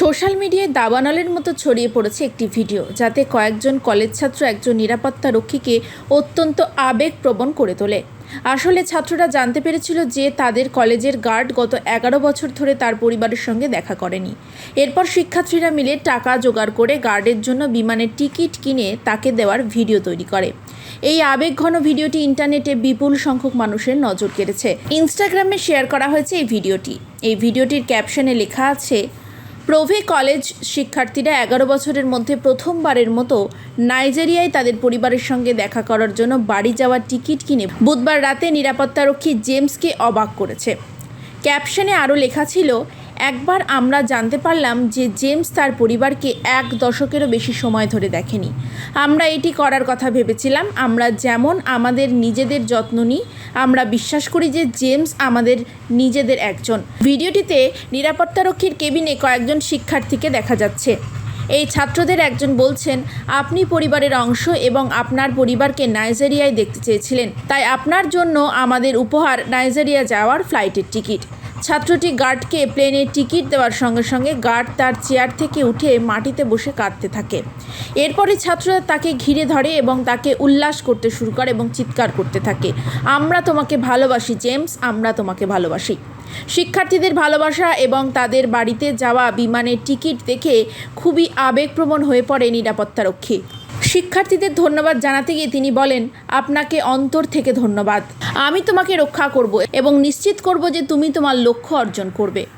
Social মিডিয়ায় দাবানলের মতো ছড়িয়ে পড়েছে একটি ভিডিও, যাতে কয়েকজন কলেজ ছাত্র একজন নিরাপত্তা রক্ষীকে অত্যন্ত আবেগপ্রবণ করে তোলে। আসলে ছাত্ররা জানতে পেরেছিল যে তাদের কলেজের গার্ড গত এগারো বছর ধরে তার পরিবারের সঙ্গে দেখা করেনি। এরপর শিক্ষার্থীরা মিলে টাকা জোগাড় করে গার্ডের জন্য বিমানের টিকিট কিনে তাকে দেওয়ার ভিডিও তৈরি করে। এই আবেগঘন ভিডিওটি ইন্টারনেটে বিপুল সংখ্যক মানুষের নজর কেড়েছে। ইনস্টাগ্রামে শেয়ার করা হয়েছে এই ভিডিওটি। এই ভিডিওটির ক্যাপশনে লেখা আছে প্রভে কলেজ শিক্ষার্থীরা এগারো বছরের মধ্যে প্রথমবারের মতো নাইজেরিয়ায় তাদের পরিবারের সঙ্গে দেখা করার জন্য বাড়ি যাওয়ার টিকিট কিনে বুধবার রাতে নিরাপত্তারক্ষী জেমসকে অবাক করেছে। ক্যাপশনে আরও লেখা ছিল একবার আমরা জানতে পারলাম যে জেমস তার পরিবারকে এক দশকেরও বেশি সময় ধরে দেখেনি। আমরা এটি করার কথা ভেবেছিলাম, আমরা যেমন আমাদের নিজেদের যত্ন নিই, আমরা বিশ্বাস করি যে জেমস আমাদের নিজেদের একজন। ভিডিওটিতে নিরাপত্তারক্ষীর কেবিনে কয়েকজন শিক্ষার্থীকে দেখা যাচ্ছে। এই ছাত্রদের একজন বলছেন, আপনি পরিবারের অংশ এবং আপনার পরিবারকে নাইজেরিয়ায় দেখতে চেয়েছিলেন। তাই আপনার জন্য আমাদের উপহার নাইজেরিয়া যাওয়ার ফ্লাইটের টিকিট। ছাত্রটি গার্ডকে প্লেনের টিকিট দেওয়ার সঙ্গে সঙ্গে গার্ড তার চেয়ার থেকে উঠে মাটিতে বসে কাঁদতে থাকে। এরপরে ছাত্ররা তাকে ঘিরে ধরে এবং তাকে উল্লাস করতে শুরু করে এবং চিৎকার করতে থাকে। আমরা তোমাকে ভালোবাসি, জেমস, আমরা তোমাকে ভালোবাসি। শিক্ষার্থীদের ভালোবাসা এবং তাদের বাড়িতে যাওয়া বিমানের টিকিট দেখে খুবই আবেগপ্রবণ হয়ে পড়ে নিরাপত্তারক্ষী। শিক্ষার্থীদের ধন্যবাদ জানাতে গিয়ে তিনি বলেন, আপনাকে অন্তর থেকে ধন্যবাদ। আমি তোমাকে রক্ষা করব এবং নিশ্চিত করব যে তুমি তোমার লক্ষ্য অর্জন করবে।